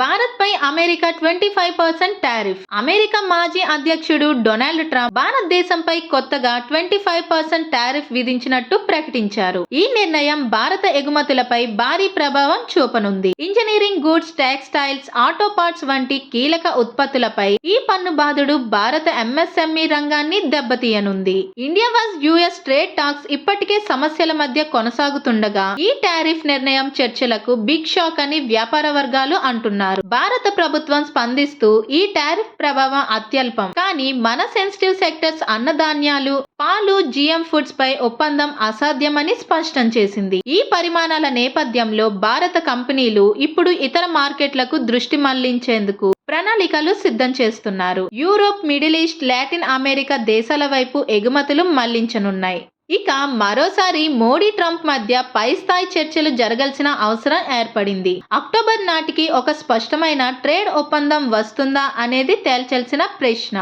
భారత్పై America twenty five percent tariff. America మాజీ అధ్యక్షుడు డొనాల్డ్ ట్రంప్ భారతదేశంపై కొత్తగా ట్వంటీ ఫైవ్ పర్సెంట్ టారిఫ్ విధించినట్టు ప్రకటించారు. ఈ నిర్ణయం భారత ఎగుమతులపై భారీ ప్రభావం చూపనుంది. Engineering goods textiles auto parts వంటి కీలక ఉత్పత్తులపై ఈ పన్ను బాధుడు భారత ఎంఎస్ఎంఈ రంగాన్ని దెబ్బతీయనుంది. India was US trade talks ఇప్పటికే సమస్యల మధ్య కొనసాగుతుండగా ఈ టారిఫ్ నిర్ణయం చర్చలకు బిగ్ షాక్ అని వ్యాపార వర్గాలు అంటున్నారు భారత ప్రభుత్వం స్పందిస్తూ ఈ టారిఫ్ ప్రభావం అత్యల్పం. కానీ మన సెన్సిటివ్ సెక్టర్స్ అన్నధాన్యాలు పాలు జిఎం ఫుడ్స్ పై ఒప్పందం అసాధ్యమని స్పష్టం చేసింది. ఈ పరిమాణాల నేపథ్యంలో భారత కంపెనీలు ఇప్పుడు ఇతర మార్కెట్లకు దృష్టి మళ్ళించేందుకు ప్రణాళికలు సిద్ధం చేస్తున్నారు. Europe Middle East Latin America దేశాల వైపు ఎగుమతులు మళ్ళించనున్నాయి. ఇక మరోసారి మోడీ ట్రంప్ మధ్య పై స్థాయి చర్చలు జరగాల్సిన అవసరం ఏర్పడింది. అక్టోబర్ నాటికి ఒక స్పష్టమైన ట్రేడ్ ఒప్పందం వస్తుందా అనేది తేల్చాల్సిన ప్రశ్న.